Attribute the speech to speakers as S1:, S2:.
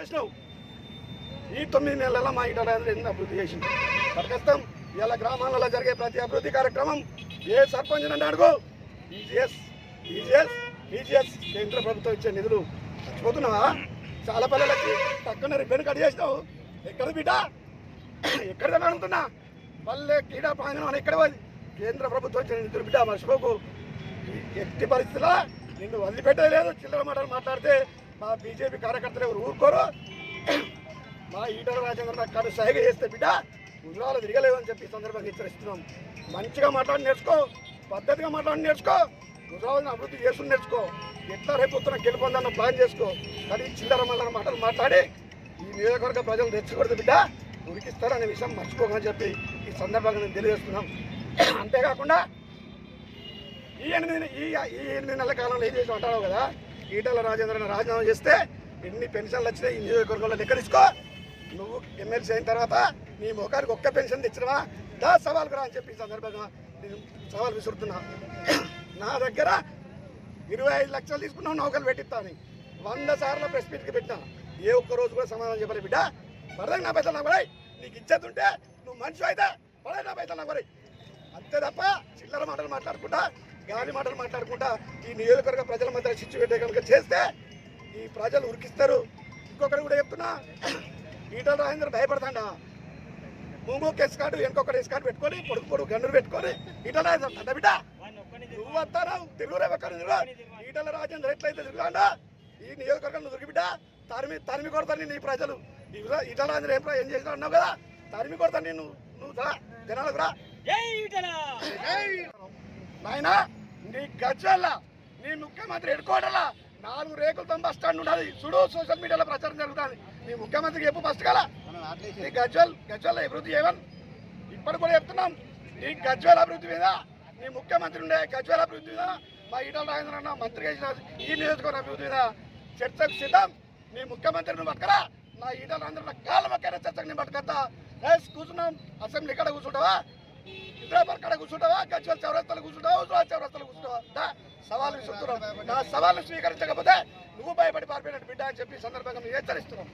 S1: చేసినావు? ఈ తొమ్మిది నెలల మా ఇట అభివృద్ధి చేసింది ప్రస్తుతం ఇలా గ్రామాలలో జరిగే ప్రతి అభివృద్ధి కార్యక్రమం ఏ సర్పంచ్ నన్ను అడుగు? ఈజీఎస్ ఈజీఎస్ ఈజీఎస్ కేంద్ర ప్రభుత్వం ఇచ్చే నిధులు. చచ్చిపోతున్నావా? చాలా పిల్లలకి పక్కన రిబ్బన్ కట్ చేసినావు. ఎక్కడ బిడ్డ? ఎక్కడ అడుగుతున్నా పల్లె క్రీడా ప్రాంగణం అని ఎక్కడ కేంద్ర ప్రభుత్వం ఇచ్చిన నిధులు బిడ్డ మర్చిపోకు. ఎట్టి పరిస్థితుల్లో నిన్ను వదిలిపెట్టలేదు. చిల్లర మాటలు మాట్లాడితే మా బీజేపీ కార్యకర్తలు ఎవరు ఊరుకోరు? మా ఈటల రాజేంద్ర కాదు సహాయ చేస్తే బిడ్డ గుజరాలు తిరగలేవు అని చెప్పి సందర్భంగా హెచ్చరిస్తున్నాం. మంచిగా మాట్లాడి నేర్చుకో పద్ధతిగా మాట్లాడి నేర్చుకో గుజరాలను అభివృద్ధి చేసుకుని నేర్చుకో ఎట్లా రేపొత్తున గెలుపొందన్న ప్లాన్ చేసుకో. కానీ చిల్లర మల్లర మాటలు మాట్లాడి ఈ నియోజకవర్గ ప్రజలు తెచ్చుకోవద్దు బిడ్డ ఉరికిస్తారనే విషయం మర్చిపోకని చెప్పి ఈ సందర్భంగా నేను తెలియజేస్తున్నాం. అంతేకాకుండా ఈ ఎనిమిది ఈ ఈ ఎనిమిది నెలల కాలంలో ఏం చేసి అంటావు కదా? ఈటల రాజేంద్రని రాజీనామా చేస్తే ఎన్ని పెన్షన్లు వచ్చినాయి ఈ నియోజకవర్గంలో లెక్క నువ్వు ఎమ్మెల్సీ అయిన తర్వాత నీ ముఖానికి ఒక్క పెన్షన్ తెచ్చినవా? దా సవాల్ కూడా అని చెప్పి సందర్భంగా నేను సవాల్ విసురుతున్నా. నా దగ్గర ఇరవై ఐదు లక్షలు తీసుకున్నావు నౌకలు పెట్టిస్తాను వంద సార్లు ప్రెస్ మీట్కి పెట్టినా. ఏ ఒక్క రోజు కూడా సమాధానం చెప్పలే బిడ్డ. పడదాం నా పైసలు నాకు నీకు ఇచ్చేది ఉంటే నువ్వు మనిషి అయితే పడాయి నా పైసలు నాకు అంతే తప్ప చిల్లర మాటలు మాట్లాడుకుంటా. గాలి మాటలు మాట్లాడుకుంటా ఈ నియోజకవర్గ ప్రజల మధ్య చిచ్చు పెట్టే కనుక చేస్తే ఈ ప్రజలు ఉరికిస్తారు. ఇంకొకటి కూడా చెప్తున్నా ఈటల రాజేంద్ర భయపడతాడా? ముంగు కేసు కార్డు ఇంకొకటి కార్డు పెట్టుకొని పొడుగు పొడుగు గన్నులు పెట్టుకొని ఈటల రాజేంద్ర తండ బిడ్డ. నువ్వు వస్తారావు తిరుగురే ఒక్కరు ఈటల రాజేంద్ర ఎట్లయితే తిరుగుతాడా ఈ నియోజకవర్గం దొరికి బిడ్డ తరిమి తరిమి కొడతాను నీ ప్రజలు. ఈటల రాజేంద్ర ఏం ఏం చేసినా అన్నావు కదా? తరిమి కొడతాను నేను నువ్వు రా జనాలకు రా. నాయన నీ గజ్వల్ల నీ ముఖ్యమంత్రి ఎడుకోవడలా నాలుగు రేకులతో బస్ స్టాండ్ ఉండాలి. చూడు సోషల్ మీడియాలో ప్రచారం జరుగుతుంది. నీ ముఖ్యమంత్రికి చెప్పు ఫస్ట్ కదా. నీ గజ్వల్ గజ్వల్ అభివృద్ధి చేయమని. ఇప్పుడు కూడా చెప్తున్నాం. నీ గజ్వల్ అభివృద్ధి మీద నీ ముఖ్యమంత్రి ఉండే గజ్వల్ అభివృద్ధి మీద మా ఈటల రాజేంద్ర అన్న మంత్రి చేసిన ఈ నియోజకవర్గం అభివృద్ధి మీద చర్చకు సిద్ధం. నీ ముఖ్యమంత్రి నువ్వు అక్కడ నా ఈటల రాజేంద్ర కాళ్ళ మక్కర చర్చకు నేను పట్టుకొస్తా. కూర్చున్నాం. అసెంబ్లీ ఇక్కడ కూర్చుంటావా? ఇంద్రాబాద్ కాడ కూర్చుంటావా? గజ్వల్ చౌరస్తాలు కూర్చుంటావా? హుజరాబాద్ చౌరస్తాలు కూర్చుంటావా? సవాలు విసురుతున్నావు నా సవాలు స్వీకరించకపోతే నువ్వు భయపడి పారిపోయినట్టు బిడ్డ అని చెప్పి సందర్భంగా మేము హెచ్చరిస్తున్నాం.